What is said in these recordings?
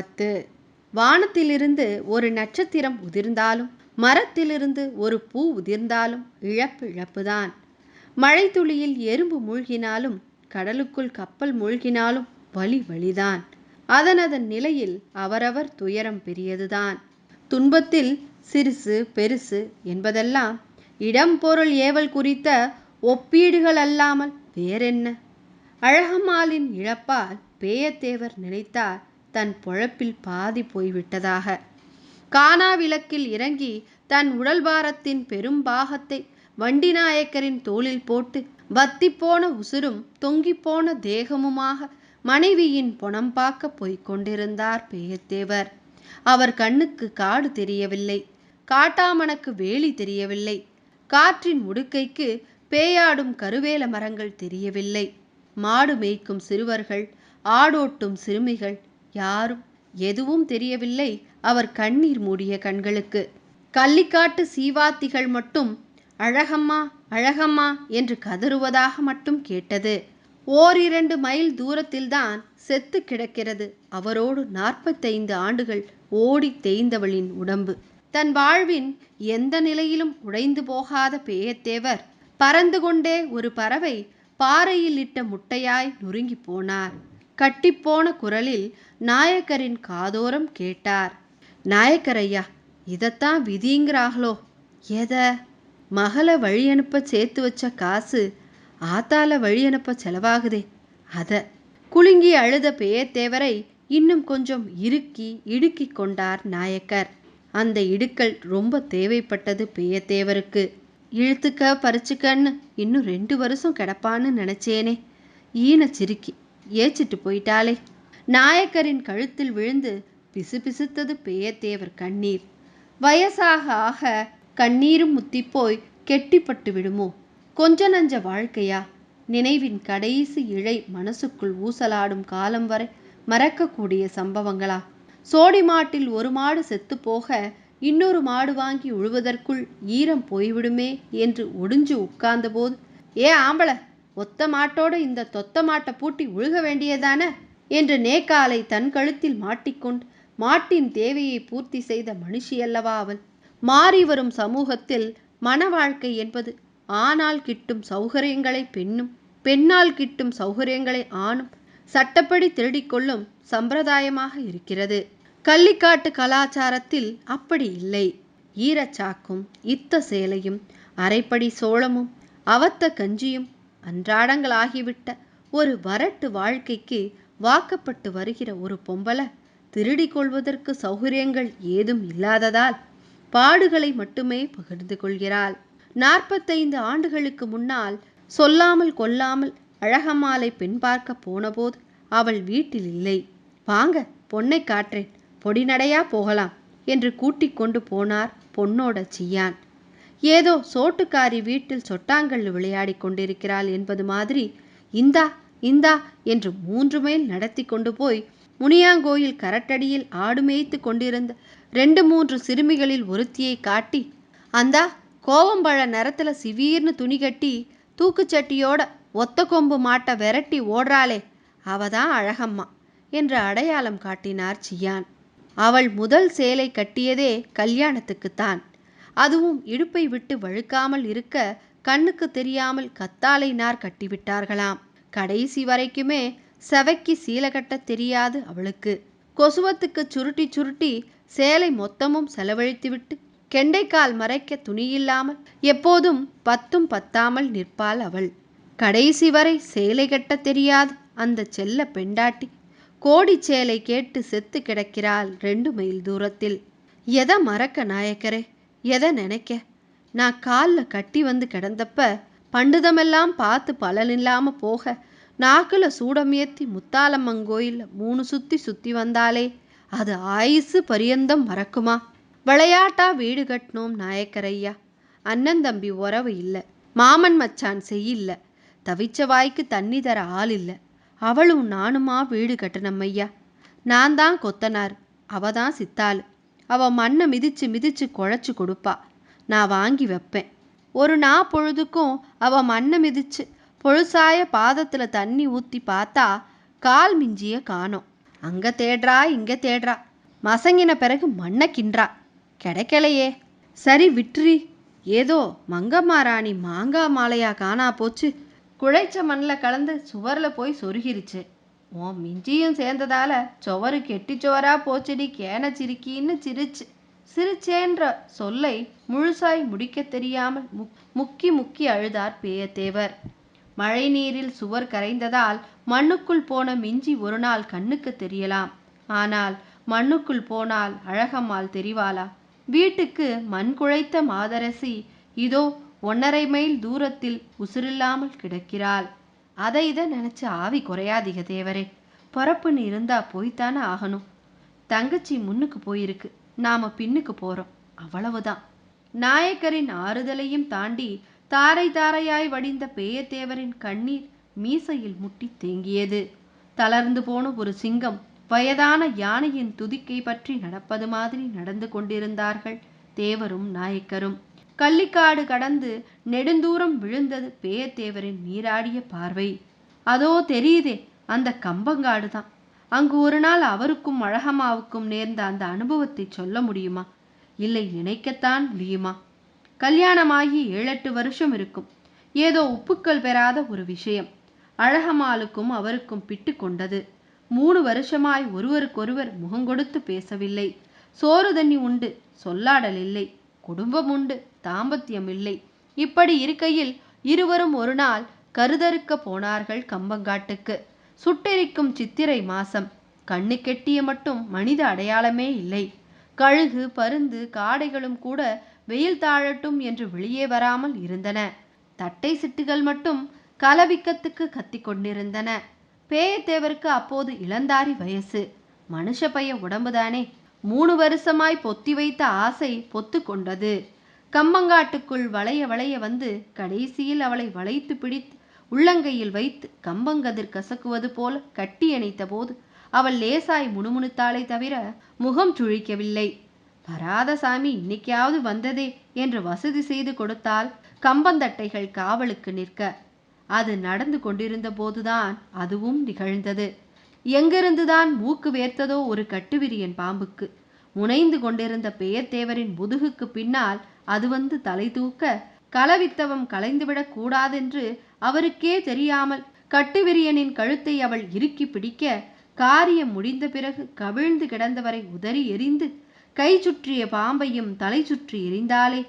பத்து. வானத்திலிருந்து ஒரு நட்சத்திரம் உதிர்ந்தாலும் மரத்திலிருந்து ஒரு பூ உதிர்ந்தாலும் இழப்பு இழப்புதான். மழைத்துளியில் எறும்பு மூழ்கினாலும் கடலுக்குள் கப்பல் மூழ்கினாலும் வலி வலிதான். அதனதன் நிலையில் அவரவர் துயரம் பெரியதுதான். துன்பத்தில் சிறுசு பெருசு என்பதெல்லாம் இடம் பொருள் ஏவல் குறித்த ஒப்பீடுகள் அல்லாமல் வேறென்ன? அழகம்மாளின் இழப்பால் பேயத்தேவர் நினைத்தார் தன் பொழப்பில் பாதி போய்விட்டதாக. கானா விளக்கில் இறங்கி தன் உடல் பாரத்தின் பெரும் பாகத்தை வண்டிநாயக்கரின் தோளில் போட்டு வத்திப்போன உசுரும் தொங்கிப்போன தேகமுமாக மனைவியின் பொணம் பார்க்க போய்க் கொண்டிருந்தார் பேயத்தேவர். அவர் கண்ணுக்கு காடு தெரியவில்லை காட்டாமணக்கு வேலி தெரியவில்லை காற்றின் முடுக்கைக்கு பேயாடும் கருவேல மரங்கள் தெரியவில்லை. மாடு மேய்க்கும் சிறுவர்கள் ஆடோட்டும் சிறுமிகள் யாரும் எதுவும் தெரியவில்லை அவர் கண்ணீர் மூடிய கண்களுக்கு. கள்ளிக்காட்டு சீவாத்திகள் மட்டும் அழகம்மா அழகம்மா என்று கதறுவதாக மட்டும் கேட்டது. ஓரிரண்டு மைல் தூரத்தில்தான் செத்து கிடக்கிறது அவரோடு நாற்பத்தைந்து ஆண்டுகள் ஓடி தேய்ந்தவளின் உடம்பு. தன் வாழ்வின் எந்த நிலையிலும் உடைந்து போகாத பேயத்தேவர் பறந்து கொண்டே ஒரு பறவை பாறையில் இட்ட முட்டையாய் நொறுங்கி போனார். கட்டிப்போன குரலில் நாயக்கரின் காதோரம் கேட்டார். நாயக்கர் ஐயா இதைத்தான் விதிங்கிறாங்களோ எதை? மகளை வழி அனுப்ப சேர்த்து வச்ச காசு ஆத்தால வழி அனுப்ப செலவாகுதே. அதை. குலுங்கி அழுத பேயத்தேவரை இன்னும் கொஞ்சம் இறுக்கி இடுக்கி கொண்டார் நாயக்கர். அந்த இடுக்கல் ரொம்ப தேவைப்பட்டது பேயத்தேவருக்கு இழுத்துக்க பறிச்சுக்கன்னு இன்னும் ரெண்டு வருஷம் கிடப்பான்னு நினச்சேனே. ஈன சிரிக்கி ஏச்சிட்டு போயிட்டாளே. நாயக்கரின் கழுத்தில் விழுந்து பிசுபிசுத்தது பேயத்தேவர் கண்ணீர். வயசாக ஆக கண்ணீரும் முத்திப்போய் கெட்டிப்பட்டு விடுமோ? கொஞ்ச நஞ்ச வாழ்க்கையா? நினைவின் கடைசி இழை மனசுக்குள் ஊசலாடும் காலம் வரை மறக்கக்கூடிய சம்பவங்களா? சோடி மாட்டில் ஒரு மாடு செத்து போக இன்னொரு மாடு வாங்கி உழுவதற்குள் ஈரம் போய்விடுமே என்று ஒடிஞ்சு உட்கார்ந்தபோது ஏ ஆம்பள ஒத்த மாட்டோட இந்த தொத்த மாட்டை பூட்டி உழுக வேண்டியதானே என்று நேக்காலை தன் கழுத்தில் மாட்டிக்கொண்டு மாட்டின் தேவையை பூர்த்தி செய்த மனுஷியல்லவா அவள். மாறி வரும் சமூகத்தில் மன வாழ்க்கை என்பது ஆணால் கிட்டும் சௌகரியங்களை பெண்ணும் பெண்ணால் கிட்டும் சௌகரியங்களை ஆணும் சட்டப்படி திருடிக்கொள்ளும் சம்பிரதாயமாக இருக்கிறது. கள்ளிக்காட்டு கலாச்சாரத்தில் அப்படி இல்லை. ஈரச்சாக்கும் இத்த சேலையும் அரைப்படி சோளமும் அவத்த கஞ்சியும் அன்றாடங்களாகிவிட்ட ஒரு வரட்டு வாழ்க்கைக்கு வாக்கப்பட்டு வருகிற ஒரு பொம்பளை திருடிக் கொள்வதற்கு சௌகரியங்கள் ஏதும் இல்லாததால் பாடுகளை மட்டுமே பகிர்ந்து கொள்கிறாள். நாற்பத்தைந்து ஆண்டுகளுக்கு முன்னால் சொல்லாமல் கொல்லாமல் அழகம்மாளை பெண் பார்க்க போனபோது அவள் வீட்டில் இல்லை. வாங்க பொண்ணை காற்றேன். பொடிநடையா போகலாம் என்று கூட்டிக் கொண்டு போனார் பொன்னோட சியான். ஏதோ சோட்டுக்காரி வீட்டில் சொட்டாங்கல் விளையாடி கொண்டிருக்கிறாள் என்பது மாதிரி இந்தா இந்தா என்று மூன்று மைல் நடத்தி கொண்டு போய் முனியாங்கோயில் கரட்டடியில் ஆடு மேய்த்து கொண்டிருந்த ரெண்டு மூன்று சிறுமிகளில் ஒருத்தியை காட்டி அந்தா கோவம்பழ நிறத்துல சிவீர்னு துணி கட்டி தூக்குச்சட்டியோட ஒத்த கொம்பு மாட்டை விரட்டி ஓடுறாளே அவதான் அழகம்மா என்று அடையாளம் காட்டினார் சியான். அவள் முதல் சேலை கட்டியதே கல்யாணத்துக்குத்தான் அதுவும் இடுப்பை விட்டு வழுக்காமல் இருக்க கண்ணுக்கு தெரியாமல் கத்தாலை நார் கட்டிவிட்டார்களாம். கடைசி வரைக்குமே செவைக்கு சீலை கட்ட தெரியாது அவளுக்கு. கொசுவத்துக்கு சுருட்டி சுருட்டி சேலை மொத்தமும் செலவழித்துவிட்டு கெண்டைக்கால் மறைக்க துணியில்லாமல் எப்போதும் பத்தும் பத்தாமல் நிற்பாள் அவள். கடைசி வரை சேலை கட்ட தெரியாது அந்த செல்ல பெண்டாட்டி. கோடி சேலை கேட்டு செத்து கிடக்கிறாள் ரெண்டு மைல் தூரத்தில். எதை மறக்க நாயக்கரே எதை நினைக்க? நான் காலில் கட்டி வந்து கிடந்தப்ப பண்டுதமெல்லாம் பார்த்து பலனில்லாம போக நாக்குல சூடம் முத்தாலம்மன் முத்தாலம்மங்கோயில்ல மூணு சுத்தி சுத்தி வந்தாலே அது ஆயுசு பரியந்தம் மறக்குமா? விளையாட்டா வீடு கட்டினோம் நாயக்கரையா. அண்ணன் தம்பி உறவு இல்லை மாமன் மச்சான் செய்யில்ல தவிச்ச வாய்க்கு தண்ணி தர ஆள் இல்லை. அவளும் நானுமா வீடு கட்டணும் ஐயா. நான் தான் கொத்தனார் அவ தான் சித்தாள். அவ மண்ணை மிதிச்சு மிதிச்சு குழைச்சு கொடுப்பா. நான் வாங்கி வைப்பேன். ஒரு நா பொழுதுக்கும் அவ மண்ணை மிதிச்சு பொழுசாய பாதத்துல தண்ணி ஊத்தி பார்த்தா கால் மிஞ்சிய காணோம். அங்க தேடுறா இங்க தேடுறா. மசங்கின பிறகு மண்ணை கின்றா. கிடைக்கலையே. சரி விட்டுரி ஏதோ மங்கம்மாராணி மாங்காய் மாலையா காணா போச்சு. குழைச்ச மண்ணில் கலந்து சுவரில் போய் சொருகிருச்சு. உன் மிஞ்சியும் சேர்ந்ததால சுவரு கெட்டி சுவரா போச்சடி கேன சிரிக்கின்னு சிரிச்சு. சிரிச்சேன்ற சொல்லை முழுசாய் முடிக்க தெரியாமல் முக் முக்கி முக்கி அழுதார் பேயத்தேவர். மழை நீரில் சுவர் கரைந்ததால் மண்ணுக்குள் போன மிஞ்சி ஒரு நாள் கண்ணுக்கு தெரியலாம். ஆனால் மண்ணுக்குள் போனால் அழகம்மாள் தெரிவாளா? வீட்டுக்கு மண் குழைத்த மாதரசி இதோ ஒன்னரை மைல் தூரத்தில் உசுரில்லாமல் கிடக்கிறாள். அதை இதை நினைச்சு ஆவி குறையாதிக தேவரே. பொறப்புன்னு இருந்தா போய்த்தானே ஆகணும். தங்கச்சி முன்னுக்கு போயிருக்கு. நாம பின்னுக்கு போறோம். அவ்வளவுதான். நாயக்கரின் ஆறுதலையும் தாண்டி தாரை தாரையாய் வடிந்த பேயத்தேவரின் கண்ணீர் மீசையில் முட்டி தேங்கியது. தளர்ந்து போன ஒரு சிங்கம் வயதான யானையின் துதிக்கை பற்றி நடப்பது மாதிரி நடந்து கொண்டிருந்தார்கள் தேவரும் நாயக்கரும். கள்ளிக்காடு கடந்து நெடுந்தூரம் விழுந்தது பேயத்தேவரின் நீராடிய பார்வை. அதோ தெரியுதே அந்த கம்பங்காடு தான். அங்கு ஒரு நாள் அவருக்கும் அழகம்மாவுக்கும் நேர்ந்த அந்த அனுபவத்தை சொல்ல முடியுமா? இல்லை நினைக்கத்தான் முடியுமா? கல்யாணமாகி ஏழெட்டு வருஷம் இருக்கும். ஏதோ உப்புக்கள் பெறாத ஒரு விஷயம். அழகம்மாளுக்கும் அவருக்கும் பிட்டு கொண்டது. மூணு வருஷமாய் ஒருவருக்கொருவர் முகங்கொடுத்து பேசவில்லை. சோறு தண்ணி உண்டு சொல்லாடல் இல்லை. குடும்பம் உண்டு தாம்பத்தியம் இல்லை. இப்படி இருக்கையில் இருவரும் ஒரு நாள் கருதறுக்க போனார்கள் கம்பங்காட்டுக்கு. சுட்டெரிக்கும் சித்திரை மாசம். கண்ணு கெட்டிய மட்டும் மனித அடையாளமே இல்லை. கழுகு பருந்து காடைகளும் கூட வெயில் தாழட்டும் என்று வெளியே வராமல் இருந்தன. தட்டை சிட்டுகள் மட்டும் கலவிக்கத்துக்கு கத்திக் கொண்டிருந்தன. பேயத்தேவருக்கு அப்போது இளந்தாரி வயசு. மனுஷ பைய உடம்புதானே. மூணு வருஷமாய் பொத்தி வைத்த ஆசை பொத்து கொண்டது. கம்பங்காட்டுக்குள் வளைய வளைய வந்து கடைசியில் அவளை வளைத்து பிடித்து உள்ளங்கையில் வைத்து கம்பங்கதிர் கசக்குவது போல கட்டி அணைத்த போது அவள் லேசாய் முணுமுணுத்தாளை தவிர முகம் சுழிக்கவில்லை. வராத சாமி இன்னைக்காவது வந்ததே என்று வசதி செய்து கொடுத்தால் கம்பந்தட்டைகள் காவலுக்கு நிற்க. அது நடந்து கொண்டிருந்த போதுதான் அதுவும் நிகழ்ந்தது. எங்கிருந்துதான் மூக்கு வேர்த்ததோ ஒரு கட்டுவிரியன் பாம்புக்கு. முனைந்து கொண்டிருந்த பெயர்த்தேவரின் முதுகுக்கு பின்னால் அது வந்து தலை தூக்க களவித்தவம் கலைந்துவிடக் கூடாதென்று அவருக்கே தெரியாமல் கட்டுவிரியனின் கழுத்தை அவள் இறுக்கி பிடிக்க காரியம் முடிந்த பிறகு கவிழ்ந்து கிடந்தவரை உதறி எறிந்து கை சுற்றிய பாம்பையும் தலை சுற்றி எரிந்தாளே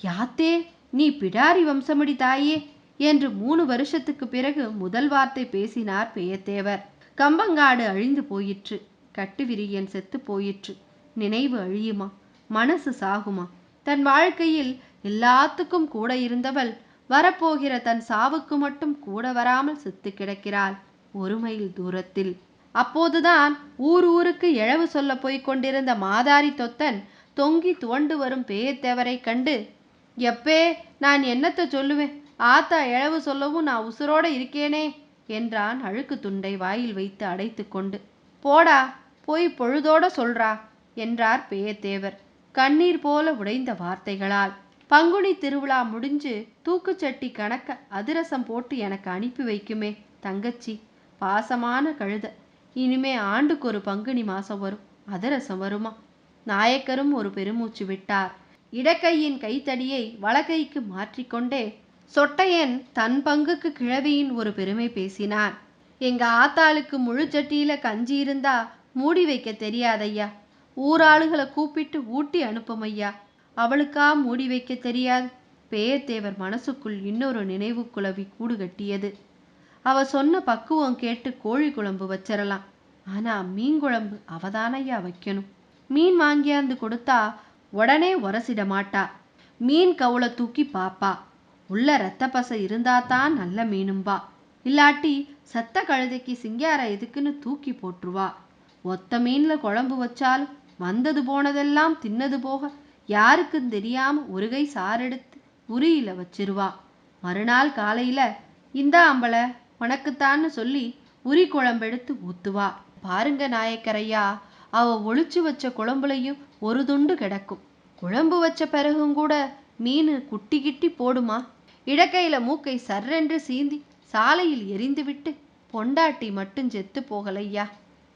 யாத்தே நீ பிடாரி வம்சமடி தாயே என்று மூணு வருஷத்துக்கு பிறகு முதல் வார்த்தை பேசினார் பெயத்தேவர் கம்பங்காடு அழிந்து போயிற்று கட்டுவிரியன் செத்து போயிற்று. நினைவு அழியுமா? மனசு சாகுமா? தன் வாழ்க்கையில் எல்லாத்துக்கும் கூட இருந்தவள் வரப்போகிற தன் சாவுக்கு மட்டும் கூட வராமல் செத்து கிடக்கிறாள். ஒரு மைல் தூரத்தில் அப்போதுதான் ஊர் ஊருக்கு இழவு சொல்ல போய்க் கொண்டிருந்த மாதாரி தொத்தன் தொங்கி துவண்டு வரும் பேயத்தேவரை கண்டு எப்பே நான் என்னத்த சொல்லுவேன்? ஆத்தா இழவு சொல்லவும் நான் உசுரோட இருக்கேனே? என்றான் அழுக்கு துண்டை வாயில் வைத்து அடைத்து கொண்டு. போடா போய் பொழுதோட சொல்றா என்றார் பேயத்தேவர் கண்ணீர் போல உடைந்த வார்த்தைகளால். பங்குனி திருவிழா முடிஞ்சு தூக்குச்சட்டி கணக்க அதிரசம் போட்டு எனக்கு அனுப்பி வைக்குமே தங்கச்சி பாசமான கழுத. இனிமே ஆண்டுக்கு ஒரு பங்குனி மாசம் வரும். அதிரசம் வருமா? நாயக்கரும் ஒரு பெருமூச்சு விட்டார். இடக்கையின் கைத்தடியை வலக்கைக்கு மாற்றிக்கொண்டே சொட்டையன் தன் பங்குக்கு கிழவியின் ஒரு பெருமை பேசினான். எங்க ஆத்தாளுக்கு முழு சட்டியில கஞ்சி இருந்தா மூடி வைக்க தெரியாதையா? ஊராளுகளை கூப்பிட்டு ஊட்டி அனுப்பும் ஐயா அவளுக்கா மூடி வைக்க தெரியாது? பேயத்தேவர் மனசுக்குள் இன்னொரு நினைவு குழவி கூடு கட்டியது. அவ சொன்ன பக்குவம் கேட்டு கோழி குழம்பு வச்சிடலாம் ஆனா மீன் குழம்பு அவதானையா வைக்கணும். மீன் வாங்கியாந்து கொடுத்தா உடனே உரசிட மாட்டா. மீன் கவுளை தூக்கி பாப்பா. உள்ள ரத்த பசை இருந்தாதான் நல்ல மீனும்பா. இல்லாட்டி சத்த கழுதைக்கு சிங்கார எதுக்குன்னு தூக்கி போட்டுருவா. ஒத்த மீன்ல குழம்பு வச்சாலும் வந்தது போனதெல்லாம் தின்னது போக யாருக்கும் தெரியாம ஒரு கை சாரெடுத்து உரியில வச்சிருவா. மறுநாள் காலையில இந்தா அம்பளை உனக்குத்தான்னு சொல்லி உரி குழம்பெடுத்து ஊத்துவா. பாருங்க நாயக்கரையா அவ ஒளிச்சு வச்ச குழம்புலையும் ஒரு துண்டு கிடக்கும். குழம்பு வச்ச பிறகும் கூட மீன் குட்டி கிட்டி போடுமா? இடக்கையில மூக்கை சர்ரென்று சீந்தி சாலையில் எரிந்துவிட்டு பொண்டாட்டி மட்டும் செத்து போகலையா?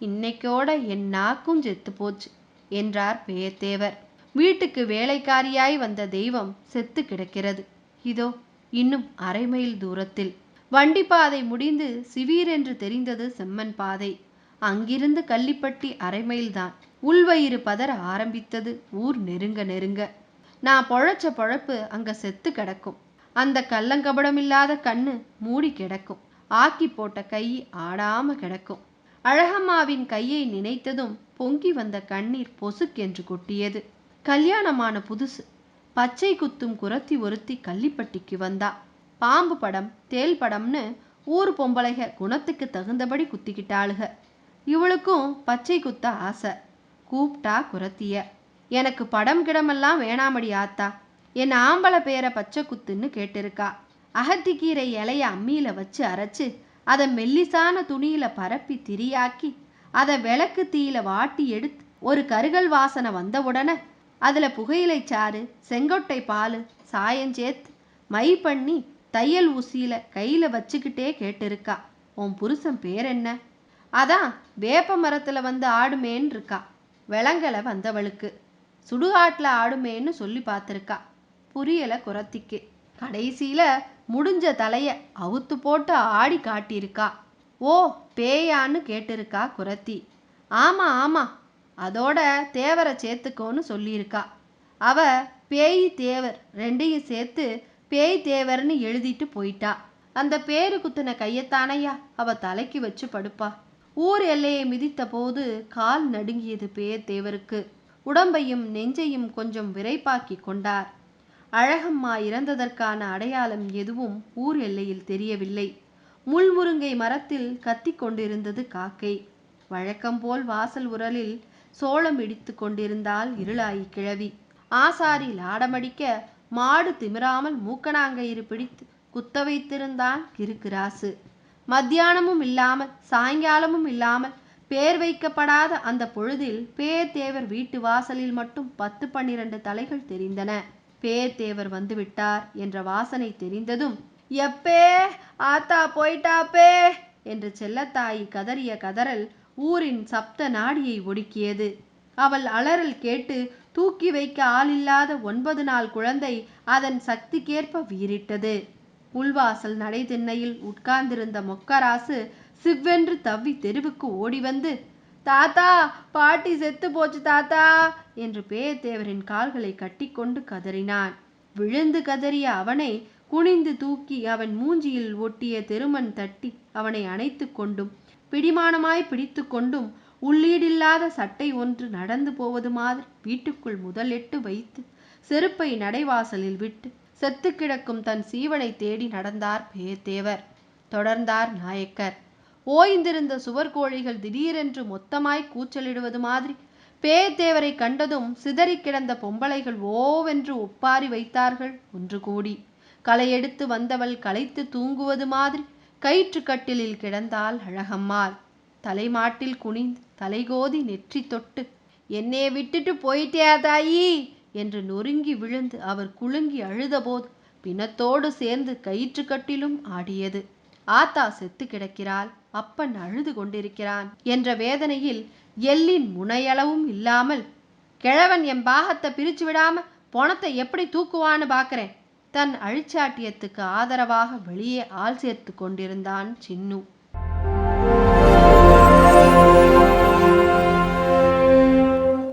இன்னைக்கோட என் நாக்கும் செத்து போச்சு என்றார் பேயத்தேவர் வீட்டுக்கு வேலைக்காரியாய் வந்த தெய்வம் செத்து கிடக்கிறது. இதோ இன்னும் அரை மைல் தூரத்தில். வண்டி பாதை முடிந்து சிவீரென்று தெரிந்தது செம்மன் பாதை. அங்கிருந்து கள்ளிப்பட்டி அரைமைல்தான் உள்வயிறு பதற ஆரம்பித்தது ஊர் நெருங்க நெருங்க. நான் பொழைச்ச பொழப்பு அங்க செத்து கிடக்கும். அந்த கள்ளங்கபடமில்லாத கண்ணு மூடி கிடக்கும். ஆக்கி போட்ட கை ஆடாம கிடக்கும். அழகம்மாவின் கையை நினைத்ததும் பொங்கி வந்த கண்ணீர் பொசுக்கென்று கொட்டியது. கல்யாணமான புதுசு. பச்சை குத்தும் குரத்தி ஒருத்தி கள்ளிப்பட்டிக்கு வந்தா. பாம்பு படம் தேல் படம்னு ஊர் பொம்பளைக குணத்துக்கு தகுந்தபடி குத்திக்கிட்டாளுக. இவளுக்கும் பச்சை குத்த ஆசை. கூப்பிட்டா குரத்திய. எனக்கு படம் கிடமெல்லாம் வேணாமடி ஆத்தா. என் ஆம்பளை பேரை பச்சை குத்துன்னு கேட்டிருக்கா. அகத்திக்கீரை இலைய அம்மியில வச்சு அரைச்சு அதை மெல்லிசான துணியில பரப்பி திரியாக்கி அதை விளக்கு தீயில வாட்டி எடுத்து ஒரு கருகல் வாசனை வந்தவுடனே அதில் புகையிலை சாறு செங்கொட்டை பால் சாயஞ்சேத்து மை பண்ணி தையல் ஊசியில கையில வச்சுக்கிட்டே கேட்டிருக்கா. உன் புருஷன் பேர் என்ன? அதான் வேப்ப மரத்துல வந்து ஆடுமேன்னு இருக்கா விலங்கலை வந்தவளுக்கு. சுடுகாட்டில் ஆடுமேன்னு சொல்லி பார்த்துருக்கா. புரியலை குரத்திக்கு. கடைசியில் முடிஞ்ச தலையை அவுத்து போட்டு ஆடி காட்டியிருக்கா. ஓ பேயான்னு கேட்டிருக்கா குரத்தி. ஆமாம் ஆமாம் அதோட தேவரை சேர்த்துக்கோன்னு சொல்லியிருக்கா. அவ பேய் தேவர் ரெண்டையும் சேர்த்து பேய் தேவர்னு எழுதிட்டு போயிட்டா. அந்த பேரு குத்தின கையத்தானையா அவ தலைக்கு வச்சு படுப்பா. ஊர் எல்லையை மிதித்த போது கால் நடுங்கியது பேயத்தேவருக்கு உடம்பையும் நெஞ்சையும் கொஞ்சம் விரைப்பாக்கி கொண்டார். அழகம்மா இறந்ததற்கான அடையாளம் எதுவும் ஊர் எல்லையில் தெரியவில்லை. முள்முருங்கை மரத்தில் கத்திக் கொண்டிருந்தது காக்கை. வழக்கம்போல் வாசல் உரலில் சோளம் இடித்து கொண்டிருந்தால் இருளாயி கிழவி. ஆசாரி லாடமடிக்க மாடு திமிராமல் மூக்கணாங்கயிறு பிடித்து குத்த வைத்திருந்தான் கிறுக்கிராசு. மத்தியானமும் இல்லாமல் சாயங்காலமும் இல்லாமல் பேர் வைக்கப்படாத அந்த பொழுதில் பேத்தேவர் வீட்டு வாசலில் மட்டும் பத்து பன்னிரண்டு தலைகள் தெரிந்தன. பேத்தேவர் வந்துவிட்டார் என்ற வாசனை தெரிந்ததும் எப்பே ஆத்தா போயிட்டாப்பே என்று செல்லத்தாயி கதறிய கதறல் ஊரின் சப்த நாடியை ஒடுக்கியது. அவள் அலறல் கேட்டு தூக்கி வைக்க ஆளில்லாத ஒன்பது நாள் குழந்தை அதன் சக்திக்கேற்ப வீறிட்டது. உள்வாசல் நடை திண்ணையில் உட்கார்ந்திருந்த மொக்கராசு சிவ்வென்று தவ்வி தெருவுக்கு ஓடி வந்து தாத்தா பாட்டி செத்து போச்சு தாத்தா என்று பேயத்தேவரின் கால்களை கட்டிக்கொண்டு கதறினான். விழுந்து கதறிய அவனை குனிந்து தூக்கி அவன் மூஞ்சியில் ஒட்டிய தெருமன் தட்டி அவனை அணைத்து கொண்டும் பிடிமானமாய் பிடித்து கொண்டும் உள்ளீடில்லாத சட்டை ஒன்று நடந்து போவது மாதிரி வீட்டுக்குள் முதலெட்டு வைத்து செருப்பை நடைவாசலில் விட்டு செத்து கிடக்கும் தன் சீவனை தேடி நடந்தார் பேத்தேவர் தொடர்ந்தார் நாயக்கர். ஓய்ந்திருந்த சுவர்கோழிகள் திடீரென்று மொத்தமாய் கூச்சலிடுவது மாதிரி பேத்தேவரை கண்டதும் சிதறி கிடந்த பொம்பளைகள் ஓவென்று ஒப்பாரி வைத்தார்கள் ஒன்று கூடி. களையெடுத்து வந்தவள் களைத்து தூங்குவது மாதிரி கயிற்று கட்டிலில் கிடந்தாள் அழகம்மாள். தலைமாட்டில் குனிந்து தலைகோதி நெற்றி தொட்டு என்னைய விட்டுட்டு போயிட்டே தாயி? என்று நொறுங்கி விழுந்து அவர் குலுங்கி அழுதபோது பிணத்தோடு சேர்ந்து கயிற்றுக்கட்டிலும் ஆடியது. ஆத்தா செத்து கிடக்கிறாள் அப்பன் அழுது கொண்டிருக்கிறான் என்ற வேதனையில் எல்லின் முனையளவும் இல்லாமல் கிழவன் என் பாகத்தை பிரிச்சு விடாம பணத்தை எப்படி தூக்குவான்னு பார்க்கறேன் தன் அழிச்சாட்டியத்துக்கு ஆதரவாக வெளியே ஆள் சேர்த்து கொண்டிருந்தான் சின்னு.